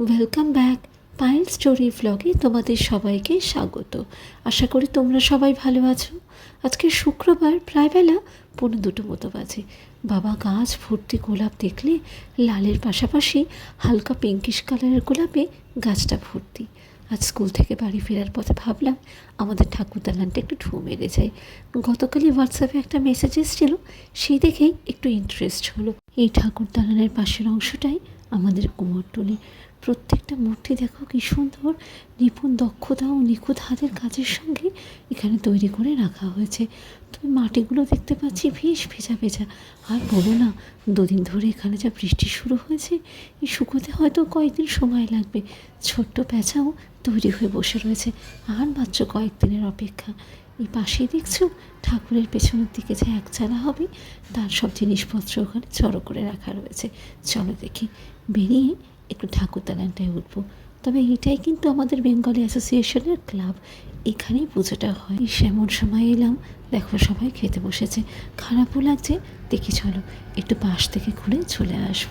Welcome back Payel story ভ্লগে তোমাদের সবাইকে স্বাগত। আশা করি তোমরা সবাই ভালো আছো। আজকে শুক্রবার প্রায়বেলা পৌনে দুটো মতো বাজে। বাবা গাছ ভর্তি গোলাপ দেখলে লালের পাশাপাশি হালকা পিঙ্কিশ কালারের গোলাপে গাছটা ভর্তি। আজ স্কুল থেকে বাড়ি ফেরার পথে ভাবলাম আমাদের ঠাকুর দালানটা একটু ঢু মেরে যাই। গতকালই হোয়াটসঅ্যাপে একটা মেসেজ এসেছিল, সেই দেখেই একটু ইন্টারেস্ট হলো। এই ঠাকুর দালানের পাশের অংশটাই আমাদের কুমোরটুলি প্রত্যেকটা মূর্তি দেখো কি সুন্দর। নিপুণ দক্ষতা ও নিখুঁত হাতের কাজের সঙ্গে এখানে তৈরি করে রাখা হয়েছে। তবে মাটিগুলো দেখতে পাচ্ছি বেশ ভেজা ভেজা। আর বলো না, দুদিন ধরে এখানে যা বৃষ্টি শুরু হয়েছে, এই শুকোতে হয়তো কয়েকদিন সময় লাগবে। ছোট্ট প্যাঁচাও তৈরি হয়ে বসে রয়েছে। আর মাত্র কয়েকদিনের অপেক্ষা। এই পাশেই দেখছ, ঠাকুরের পেছনের দিকে যে একচালা হবে, তার সব জিনিসপত্র ওখানে জড়ো করে রাখা রয়েছে। চলো দেখি। বেরিয়ে একটু ঠাকুর দালানটায় উঠবো। তবে এটাই কিন্তু আমাদের বেঙ্গলি অ্যাসোসিয়েশনের ক্লাব এখানেই পুজোটা হয়। সেমন সময় এলাম, দেখো সবাই খেতে বসেছে। খারাপও লাগছে, দেখি চলো, একটু পাশ থেকে ঘুরে চলে আসব।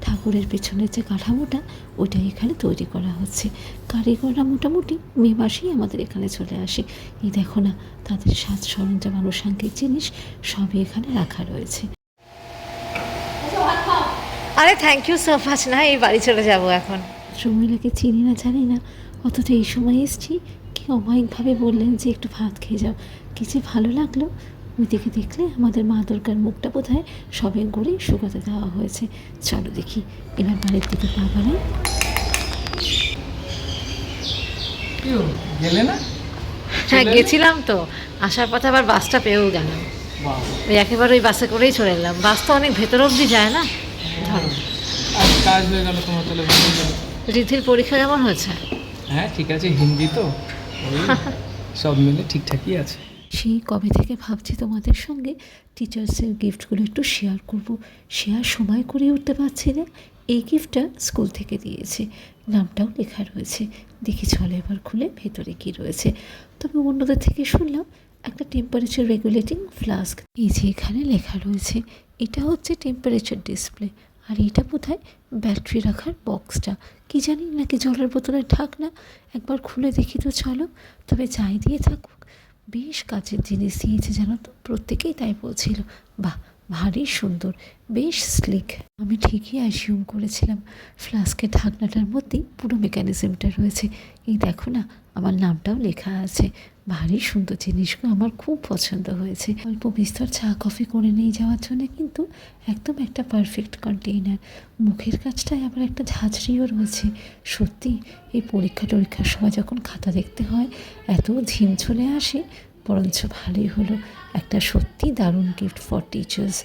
ঠাকুরের পেছনের যে কাঠামোটা, ওইটা এখানে তৈরি করা হচ্ছে। কারিগররা মোটামুটি মে মাসেই আমাদের এখানে চলে আসে। এই দেখো না, তাদের সাজ সরঞ্জাম, আনুষাঙ্গিক জিনিস সবই এখানে রাখা রয়েছে। আরে থ্যাংক ইউ সো মাচ না এই বাড়ি চলে যাব এখন। মহিলাকে চিনি না জানি না অথচ এই সময় এসছি। কি অমায়িকভাবে বললেন যে একটু ভাত খেয়ে যাও। কি যে ভালো লাগল। ওইদিকে দেখলে আমাদের মা দুর্গার মুখটা বোধ হয় সবে গড়ে শুকাতে দেওয়া হয়েছে। চলো দেখি এবার বাড়ির দিকে পা বাড়াই। গেলে না? হ্যাঁ গেছিলাম তো। আসার পথে আবার বাসটা পেয়েও গেলাম। ওই একেবারে ওই বাসে করেই চলে এলাম। বাস তো অনেক ভেতর অবধি যায় না? ধরো আজ কাজ হয়ে গেল তোমার তাহলে ভালো গেল। রিধির পরীক্ষা কেমন হয়েছে? হ্যাঁ ঠিক আছে হিন্দি তো। ওই সব মিলে ঠিকঠাকই আছে। সেই কবে থেকে ভাবছি তোমাদের সঙ্গে টিচার্সের গিফটগুলো একটু শেয়ার করব। শেয়ার সময় করে উঠতে পারছি না এই গিফটটা স্কুল থেকে দিয়েছে। নামটাও লেখা রয়েছে। দেখি চলে এবার খুলে ভেতরে কি রয়েছে। তবে অন্যদের থেকে শুনলাম একটা টেম্পারেচার রেগুলেটিং ফ্লাস্ক এই যে এখানে লেখা রয়েছে এটা হচ্ছে টেম্পারেচার ডিসপ্লে আর এটা বোধহয় ব্যাটারি রাখার বক্সটা কি জানি, নাকি জলের বোতলের ঢাকনা? একবার খুলে দেখি তো চলো। তবে যাই দিয়ে থাকুক, বেশ কাছের জিনিস দিয়েছে জানো তো, প্রত্যেকেই তাই বলছিল। বাহ, ভারী সুন্দর, বেশ স্লিক আমি ঠিকই অ্যাসিউম করেছিলাম ফ্লাস্কের ঢাকনাটার মধ্যেই পুরো মেকানিজমটা রয়েছে। এই দেখো না, আমার নামটাও লেখা আছে। ভারী সুন্দর জিনিসগুলো আমার খুব পছন্দ হয়েছে। অল্প বিস্তর চা, কফি করে নিয়ে যাওয়ার জন্য কিন্তু একদম একটা পারফেক্ট কন্টেইনার মুখের কাজটায় আবার একটা ঝাঁঝরিও রয়েছে। সত্যি, এই পরীক্ষা টরীক্ষার সময় যখন খাতা দেখতে হয়, এত ঝিম চলে আসে, বরঞ্চ ভালোই হলো। একটা সত্যি দারুণ গিফট ফর টিচার্স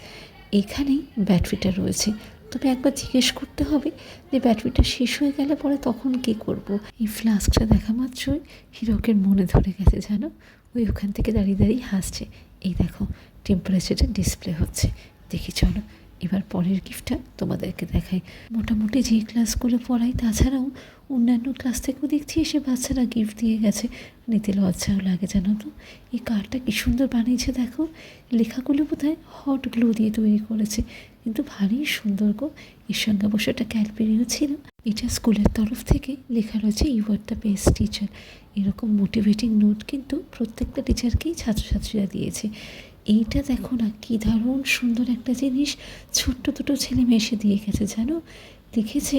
এখানেই ব্যাটারিটা রয়েছে। তবে একবার জিজ্ঞেস করতে হবে যে ব্যাটারিটা শেষ হয়ে গেলে পরে তখন কি করব। এই ফ্লাস্কটা দেখা মাত্রই হিরকের মনে ধরে গেছে জানো ওই ওখান থেকে দাঁড়িয়ে দাঁড়িয়ে হাসছে। এই দেখো টেম্পারেচারটা ডিসপ্লে হচ্ছে। দেখি চলো, এবার পরের গিফটটা তোমাদেরকে দেখাই। মোটামুটি যে ক্লাসগুলো পড়াই, তাছাড়াও অন্যান্য ক্লাস থেকেও দেখছি এসে বাচ্চারা গিফট দিয়ে গেছে। নিতে লজ্জাও লাগে জানো তো। এই কার্ডটা কি সুন্দর বানিয়েছে দেখো। লেখাগুলো বোধহয় হট গ্লো দিয়ে তৈরি করেছে। কিন্তু ভারী সুন্দর গো এর সঙ্গে অবশ্য একটা ক্যালপেরিও ছিল। এটা স্কুলের তরফ থেকে লেখা রয়েছে you are the best teacher এরকম মোটিভেটিং নোট কিন্তু প্রত্যেকটা টিচারকেই ছাত্রছাত্রীরা দিয়েছে। এইটা দেখো না, কি দারুণ সুন্দর একটা জিনিস। ছোট্ট দুটো ছেলে মেয়ে এসে দিয়ে গেছে, জানো? লিখেছে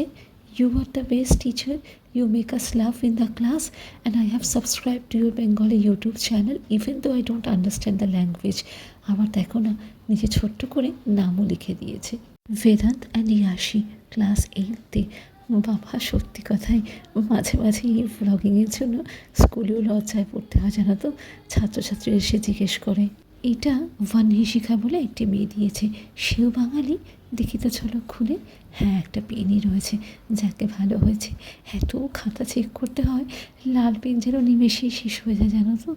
you are the best teacher you make us love in the class and I have subscribe to your Bengali YouTube channel even though I don't understand the language আবার দেখো না, নিজে ছোট্ট করে নামও লিখে দিয়েছে। বেদান্ত অ্যান্ড ইয়াশি ক্লাস এইটতে বাবা সত্যি কথাই মাঝে মাঝে এই ব্লগিংয়ের জন্য স্কুলেও লজ্জায় পড়তে হয়, জানো তো? ছাত্রছাত্রী এসে জিজ্ঞেস করে, এটা ওয়ান ভানহিশিখা বলে একটি মেয়ে দিয়েছে, সেও বাঙালি? দেখি তো চলো খুলে। হ্যাঁ একটা পেনই রয়েছে, যাকে ভালো হয়েছে। এত খাতা চেক করতে হয়, লাল পেন যেন নিমেষেই শেষ হয়ে যায়, জানো তো?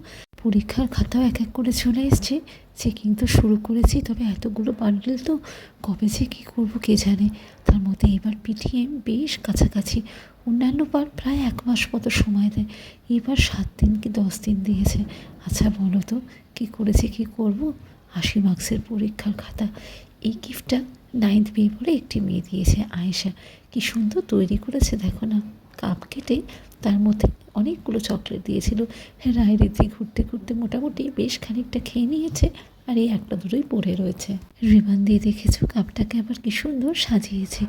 পরীক্ষার খাতাও এক এক করে চলে এসছে। চেকিং তো শুরু করেছি, তবে এতগুলো বান্ডেল তো কবে যে কী করব কে জানে? তার মধ্যে এবার পিটিএম বেশ কাছাকাছি। অন্যান্য বার প্রায় এক মাস মতো সময় দেয়। এবার সাত দিন কি দশ দিন দিয়েছে। আচ্ছা বলো তো, কী করেছি, কী করব? আশি মার্কসের পরীক্ষার খাতা। এই গিফটটা নাইন্থ বি বলে একটি মেয়ে দিয়েছে, আয়েশা। কি সুন্দর তৈরি করেছে, দেখো না। কাপ কেটে তার মধ্যে অনেকগুলো চকলেট দিয়েছিল। রায় রীতি ঘুরতে ঘুরতে মোটামুটি বেশ খানিকটা খেয়ে নিয়েছে আর এই একটা দুটোই পড়ে রয়েছে। রিবান দিয়ে দেখেছ কাপটাকে আবার কি সুন্দর সাজিয়েছে।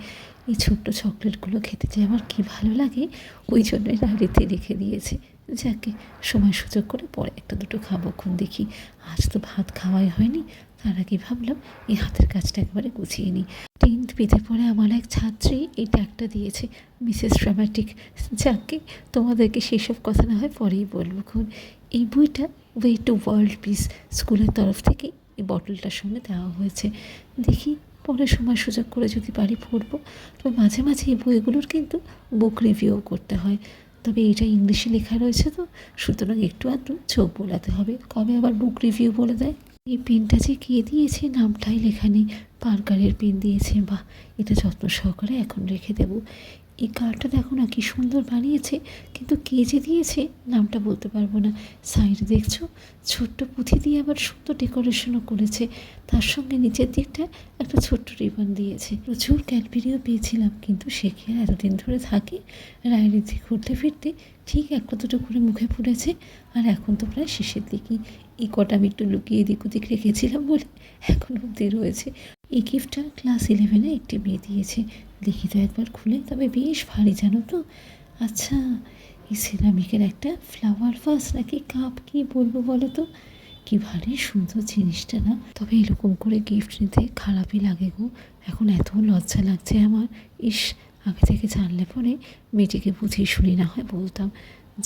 এই ছোট্ট চকলেটগুলো খেতে যে আমার কি ভালো লাগে, ওই জন্যই রায় রেখে দিয়েছে। যাকে সময় সুযোগ করে পরে একটা দুটো খাব খুন দেখি। আজ তো ভাত খাওয়াই হয়নি, তার আগে ভাবলাম এই হাতের কাজটা একবারে গুছিয়ে নিই। টেন্থ পেতে পরে আমার এক ছাত্রী এই ট্যাগটা দিয়েছে, মিসেস ড্রামাটিক। যাকে তোমাদেরকে সেসব কথা না হয় পরেই বলব খুন এই বইটা ওয়ে টু ওয়ার্ল্ড পিস স্কুলের তরফ থেকে এই বটলটার সঙ্গে দেওয়া হয়েছে। দেখি পরে সময় সুযোগ করে যদি বাড়ি পড়ব তবে মাঝে মাঝে এই বইগুলোর কিন্তু বুক রিভিউ করতে হয়। তবে এটা ইংলিশে লেখা রয়েছে তো, সুতরাং একটু আধটু চোখ বোলাতে হবে। কবে আবার বুক রিভিউ বলে দেয়? এই পেনটা যে কে দিয়েছে, নামটাই লেখা নেই। পার্কারের পেন দিয়েছে বা এটা যত্ন সহকারে এখন রেখে দেব। এই কার্ডটা দেখো না কি সুন্দর বানিয়েছে, কিন্তু কে যে দিয়েছে নামটা বলতে পারব না। সাইড দেখছ? ছোট্ট পুঁথি দিয়ে আবার সুন্দর ডেকোরেশনও করেছে। তার সঙ্গে নিচের দিকটা একটা ছোট্ট রিবন দিয়েছে। প্রচুর ক্যাডবেরিও পেয়েছিলাম, কিন্তু সে কি আর এতদিন ধরে থাকে? রায়রিতি ঘুরতে ফিরতে ঠিক একটা দুটো করে মুখে পড়েছে, আর এখন তো প্রায় শেষের দিকেই। এই কটা আমি একটু লুকিয়ে দিক ওদিক রেখেছিলাম বলে এখন অবধি রয়েছে। এই গিফটটা ক্লাস ইলেভেনে একটি মেয়ে দিয়েছে। দেখি তো একবার খুলে, তবে বেশ ভারী, জানো তো? আচ্ছা এই সিরামিকের একটা ফ্লাওয়ার ভাস নাকি কাপ কি বলব বলো তো? কি ভারী সুন্দর জিনিসটা না? তবে এরকম করে গিফট নিতে খারাপই লাগে গো। এখন এত লজ্জা লাগছে আমার। ইস, আগে থেকে জানলে পরে মেয়েটিকে বুঝিয়ে শুনি, না হয় বলতাম।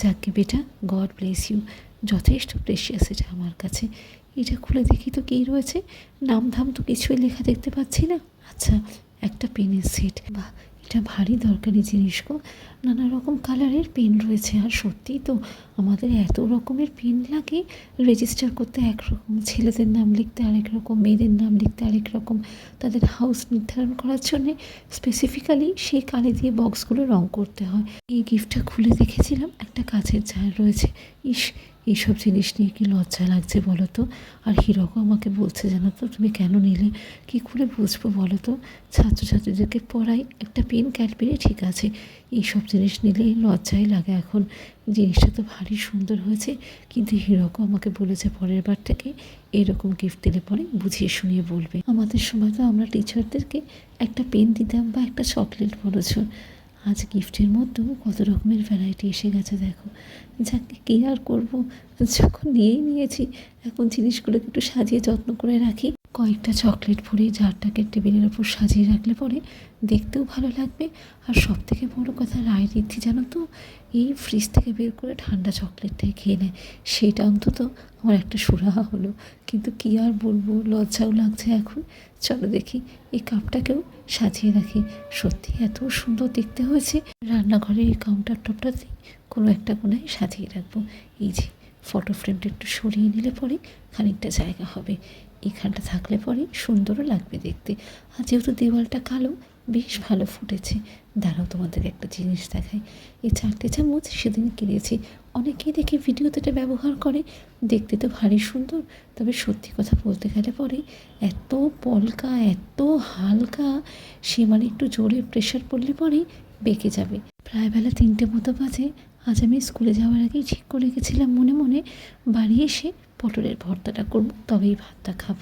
যাকে বেটা গড ব্লেস ইউ যথেষ্ট প্রেশিয়াস এটা আমার কাছে। এটা খুলে দেখি তো কী রয়েছে। নাম ধাম তো কিছুই লেখা দেখতে পাচ্ছি না। আচ্ছা একটা পেনের সেট বা এটা ভারী দরকারি জিনিস গো। নানা রকম কালারের পেন রয়েছে। আর সত্যিই তো আমাদের এত রকমের পেন লাগে। রেজিস্টার করতে একরকম, ছেলেদের নাম লিখতে আরেক রকম মেয়েদের নাম লিখতে আরেক রকম তাদের হাউস নির্ধারণ করার জন্যে স্পেসিফিক্যালি সেই কালি দিয়ে বক্সগুলো রং করতে হয়। এই গিফটটা খুলে দেখেছিলাম। একটা কাছের জার রয়েছে। ইস এইসব জিনিস নিয়ে কি লজ্জা লাগছে বলো তো? আর হিরকও আমাকে বলছে জানো তো, তুমি কেন নিলে? কি করে বুঝব বলো তো? ছাত্রছাত্রীদেরকে পড়াই, একটা পেন ক্যাডবেরি ঠিক আছে। এইসব জিনিস নিলেই লজ্জাই লাগে এখন। জিনিসটা তো ভারী সুন্দর হয়েছে, কিন্তু হিরকও আমাকে বলেছে পরের বার থেকে এরকম গিফট দিলে পরে বুঝিয়ে শুনিয়ে বলবে। আমাদের সময় তো আমরা টিচারদেরকে একটা পেন দিতাম বা একটা চকলেট বলেছ। আজ গিফটের মধ্যেও কত রকমের ভ্যারাইটি এসে গেছে দেখো। যাকে কী আর করব, যখন নিয়েই নিয়েছি, এখন জিনিসগুলোকে একটু সাজিয়ে যত্ন করে রাখি। কয়েকটা চকলেট ভরে জারটাকে টেবিলের ওপর সাজিয়ে রাখলে পরে দেখতেও ভালো লাগবে। আর সব থেকে বড়ো কথা রায় ঋদ্ধি জানো তো, এই ফ্রিজ থেকে বের করে ঠান্ডা চকলেটটাই খেয়ে নেয় সেটা অন্তত আমার একটা সুরাহা হলো। কিন্তু কী আর বলব, লজ্জাও লাগছে এখন। চলো দেখি, এই কাপটাকেও সাজিয়ে রাখি। সত্যি এত সুন্দর দেখতে হয়েছে। রান্নাঘরের এই কাউন্টার টপটাতে কোনো একটা কোনায় সাজিয়ে রাখব। এই যে ফটো ফ্রেমটা একটু সরিয়ে নিলে পরে খানিকটা জায়গা হবে। এখানটা থাকলে পরে সুন্দরও লাগবে দেখতে। আর যেহেতু দেওয়ালটা কালো, বেশ ভালো ফুটেছে। দাঁড়াও, তোমাদের একটা জিনিস দেখাই। এই চারটে চামচ সেদিন কিনেছি। অনেকেই দেখি ভিডিওতে এটা ব্যবহার করে। দেখতে তো ভারী সুন্দর, তবে সত্যি কথা বলতে গেলে পরে এত পলকা, এত হালকা, সে মানে একটু জোরে প্রেশার পড়লে পরে বেঁকে যাবে। প্রায় বেলা তিনটে মতো বাজে। আজ আমি স্কুলে যাওয়ার আগেই ঠিক করে গেছিলাম মনে মনে। বাড়ি এসে পটলের ভর্তাটা করব, তবেই ভাতটা খাব।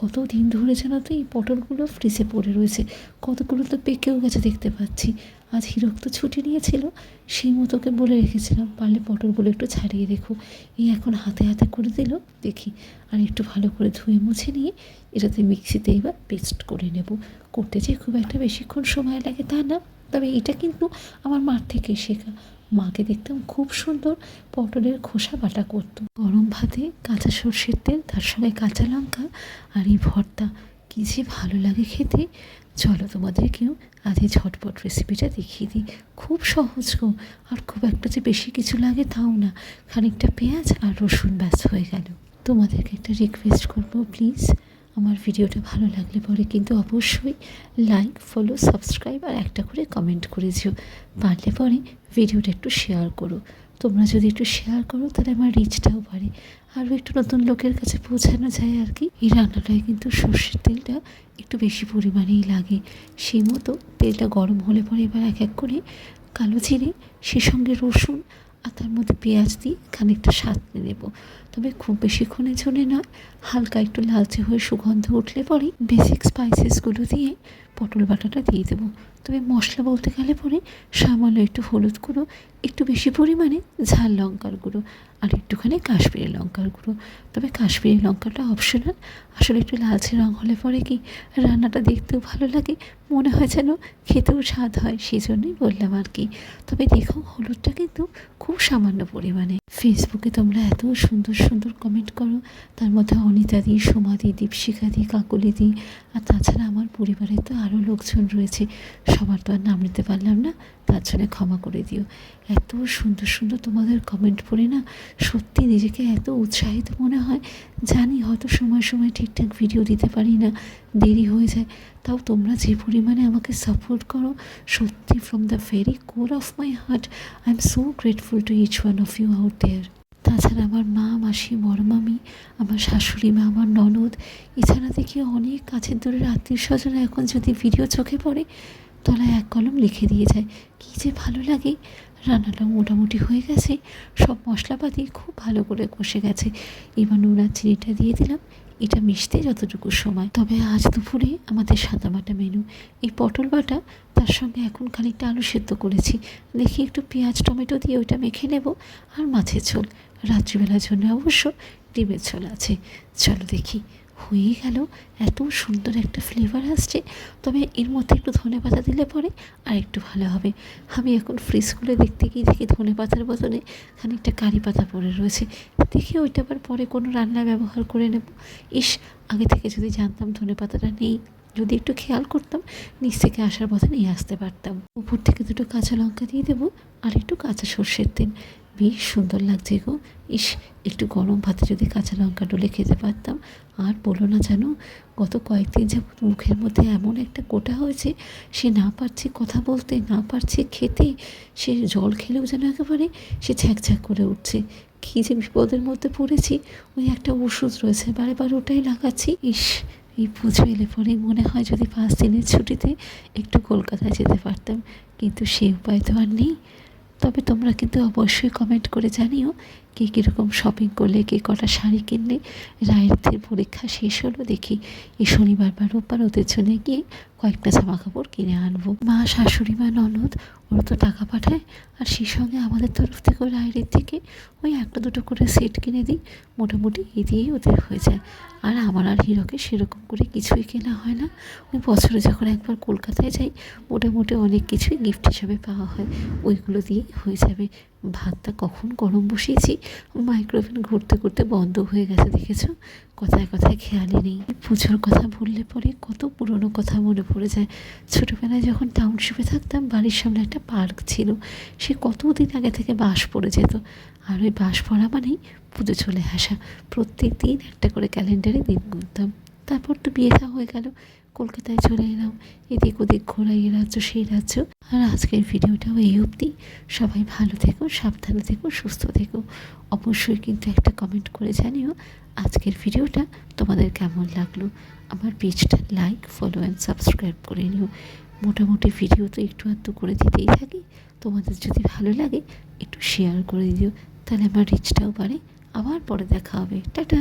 কত দিন ধরে যেন তো এই পটলগুলো ফ্রিজে পড়ে রয়েছে, কতগুলো তো পেকেও গেছে দেখতে পাচ্ছি। আজ হিরক তো ছুটি নিয়েছিল, সেই মতোকে বলে রেখেছিলাম, পারলে পটলগুলো একটু ছাড়িয়ে রেখো। এই এখন হাতে হাতে করে দিল, দেখি, আর একটু ভালো করে ধুয়ে মুছে নিয়ে এটাতে মিক্সিতে এবার পেস্ট করে নেব। করতে যে খুব একটা বেশিক্ষণ সময় লাগে তা না, তবে এটা কিন্তু আমার মার থেকে শেখা। মাকে দেখতাম খুব সুন্দর পটলের খোসা বাটা করতো। গরম ভাতে কাঁচা সর্ষের তেল, তার সঙ্গে কাঁচা লঙ্কা আর এই ভর্তা। কী যে ভালো লাগে খেতে। চলো তোমাদেরকেও আজ এই ঝটপট রেসিপিটা দেখিয়ে দিই। খুব সহজ গো। আর খুব একটা যে বেশি কিছু লাগে তাও না। খানিকটা পেঁয়াজ আর রসুন ব্যাস হয়ে গেল। তোমাদেরকে একটা রিকোয়েস্ট করব প্লিজ আমার ভিডিওটা ভালো লাগলে পরে কিন্তু অবশ্যই লাইক ফলো সাবস্ক্রাইব আর একটা করে কমেন্ট করে যেও পারলে পরে ভিডিওটা একটু শেয়ার করো। তোমরা যদি একটু শেয়ার করো, তাহলে আমার রিচটাও বাড়ে। আরও একটু নতুন লোকের কাছে পৌঁছানো যায় আর কি। এই রান্নাটায় কিন্তু সর্ষের তেলটা একটু বেশি পরিমাণেই লাগে। সেই মতো তেলটা গরম হলে পরে এবার এক এক করে কালো জিরে সে সঙ্গে রসুন আর তার মধ্যে পেঁয়াজ দিয়ে খানিকটা সাঁতলে নেব। তবে খুব বেশিক্ষণের জন্য নয়, হালকা একটু লালচে হয়ে সুগন্ধ উঠলে পরে বেসিক স্পাইসেসগুলো দিয়ে পটল বাটাটা দিয়ে দেবো। তবে মশলা বলতে গেলে পরে সামান্য একটু হলুদ গুঁড়ো, একটু বেশি পরিমাণে ঝাল লঙ্কার গুঁড়ো আর একটুখানি কাশ্মীরি লঙ্কার গুঁড়ো। তবে কাশ্মীরি লঙ্কাটা অপশনাল আসলে একটু লালচে রঙ হলে পরে কি রান্নাটা দেখতেও ভালো লাগে, মনে হয় যেন খেতেও স্বাদ হয় সেই জন্যই বললাম আর কি। তবে দেখো, হলুদটা কিন্তু খুব সামান্য পরিমাণে। ফেসবুকে তোমরা এত সুন্দর সুন্দর কমেন্ট করো, তার মধ্যে অনিতা দি সোমাদি দীপশিকা দি, কাকুলি দি, আর তাছাড়া আমার পরিবারের তো আরও লোকজন রয়েছে। সবার তো আর নাম নিতে পারলাম না, তার জন্য ক্ষমা করে দিও। এত সুন্দর সুন্দর তোমাদের কমেন্ট পড়ে না সত্যি নিজেকে এত উৎসাহিত মনে হয়, জানি হয়তো সময় সময় ঠিকঠাক ভিডিও দিতে পারি না, দেরি হয়ে যায়। তাও তোমরা যে পরিমাণে আমাকে সাপোর্ট করো, সত্যি from the very core of my heart I am so grateful to each one of you out there তাছাড়া আমার মা, মাসি বড় মামি আমার শাশুড়ি মা, আমার ননদ, এছাড়া দেখি অনেক কাছের দূরের আত্মীয় স্বজনরা এখন যদি ভিডিও চোখে পড়ে তলায় এক কলম লিখে দিয়ে যায়। কী যে ভালো লাগে। রান্নাটা মোটামুটি হয়ে গেছে। সব মশলাপাতি খুব ভালো করে কষে গেছে। এবার নুন চিনিটা দিয়ে দিলাম। এটা মিশতে যতটুকু সময়। তবে আজ দুপুরে আমাদের সাদা বাটা মেনু। এই পটল বাটা তার সঙ্গে এখন খানিকটা আলু সেদ্ধ করেছি। দেখি একটু পেঁয়াজ, টমেটো দিয়ে ওইটা মেখে নেব আর মাছের ঝোল। রাত্রিবেলার জন্য অবশ্য ডিমের ঝোল আছে। চলো দেখি। হয়ে গেল। এত সুন্দর একটা ফ্লেভার আসছে। তবে এর মধ্যে একটু ধনে পাতা দিলে পরে আর একটু ভালো হবে। আমি এখন ফ্রিজ খুলে দেখতে গিয়ে দেখি ধনে পাতার বদলে খানিকটা কারি পাতা পড়ে রয়েছে। দেখি ওইটা আবার পরে কোনো রান্না ব্যবহার করে নেব। ইস, আগে থেকে যদি জানতাম ধনে পাতাটা নেই, যদি একটু খেয়াল করতাম, নিচ থেকে আসার পথে নিয়ে আসতে পারতাম। উপর থেকে দুটো কাঁচা লঙ্কা দিয়ে দেবো আর একটু কাঁচা সর্ষের তেল। বেশ সুন্দর লাগছে গো। ইস, একটু গরম ভাতে যদি কাঁচা লঙ্কা ডলে খেতে পারতাম। আর বলো না জানো, গত কয়েকদিন যাবৎ মুখের মধ্যে এমন একটা কোটা হয়েছে, সে না পারছে কথা বলতে, না পারছে খেতে, সে জল খেলেও যেন একেবারে, সে ছ্যাঁক করে উঠছে। কী যে বিপদের মধ্যে পড়েছি, ওই একটা ওষুধ রয়েছে, বারে বারে ওটাই লাগাচ্ছি। ইস, এই পুজো এলে পরে মনে হয় যদি পাঁচ দিনের ছুটিতে একটু কলকাতায় যেতে পারতাম, কিন্তু সে উপায় তো আর নেই। তবে তোমরা কিন্তু অবশ্যই কমেন্ট করে জানিও কে কীরকম শপিং করলে, কে কটা শাড়ি কিনলে রায়েরদের পরীক্ষা শেষ হলো, দেখি এই শনিবার বা রোববার ওদের জন্য গিয়ে কয়েকটা জামা কাপড় কিনে আনব। মা, শাশুড়ি মা, ননদ, ওরা তো টাকা পাঠায়, আর সেই সঙ্গে আমাদের তরফ থেকে রায়ের থেকে ওই একটা দুটো করে সেট কিনে দিই, মোটামুটি এ দিয়েই ওদের হয়ে যায়। আর আমার আর হিরোকে সেরকম করে কিছুই কেনা হয় না। ওই বছরে যখন একবার কলকাতায় যাই, মোটামুটি অনেক কিছুই গিফট হিসাবে পাওয়া হয়, ওইগুলো দিয়েই হয়ে যাবে। ভাতটা কখন গরম বসিয়েছি মাইক্রোওভেন ঘুরতে ঘুরতে বন্ধ হয়ে গেছে, দেখেছ? কথায় কথায় খেয়ালই নেই। পুজোর কথা বললে পরে কত পুরনো কথা মনে পড়ে যায়। ছোটোবেলায় যখন টাউনশিপে থাকতাম, বাড়ির সামনে একটা পার্ক ছিল। সে কতদিন আগে থেকে বাস পড়ে যেত। আর ওই বাস পড়া মানেই পুজো চলে আসা। প্রত্যেক দিন একটা করে ক্যালেন্ডারে দিন গুনতাম। তারপর তো বিয়েটা হয়ে গেল। কলকাতায় চলে এলাম। এদিক ওদিক ঘোরা এই রাজ্য সেই রাজ্য। আর আজকের ভিডিওটাও এই অবধি। সবাই ভালো থেকো, সাবধানে থেকো, সুস্থ থেকো। অবশ্যই কিন্তু একটা কমেন্ট করে জানিও আজকের ভিডিওটা তোমাদের কেমন লাগল। আমার পেজটা লাইক ফলো অ্যান্ড সাবস্ক্রাইব করে নিও। মোটামুটি ভিডিও তো একটু আধটু করে দিতেই থাকি। তোমাদের যদি ভালো লাগে একটু শেয়ার করে দিও। তাহলে আমার রিচটাও বাড়ে। আবার পরে দেখা হবে। টাটা!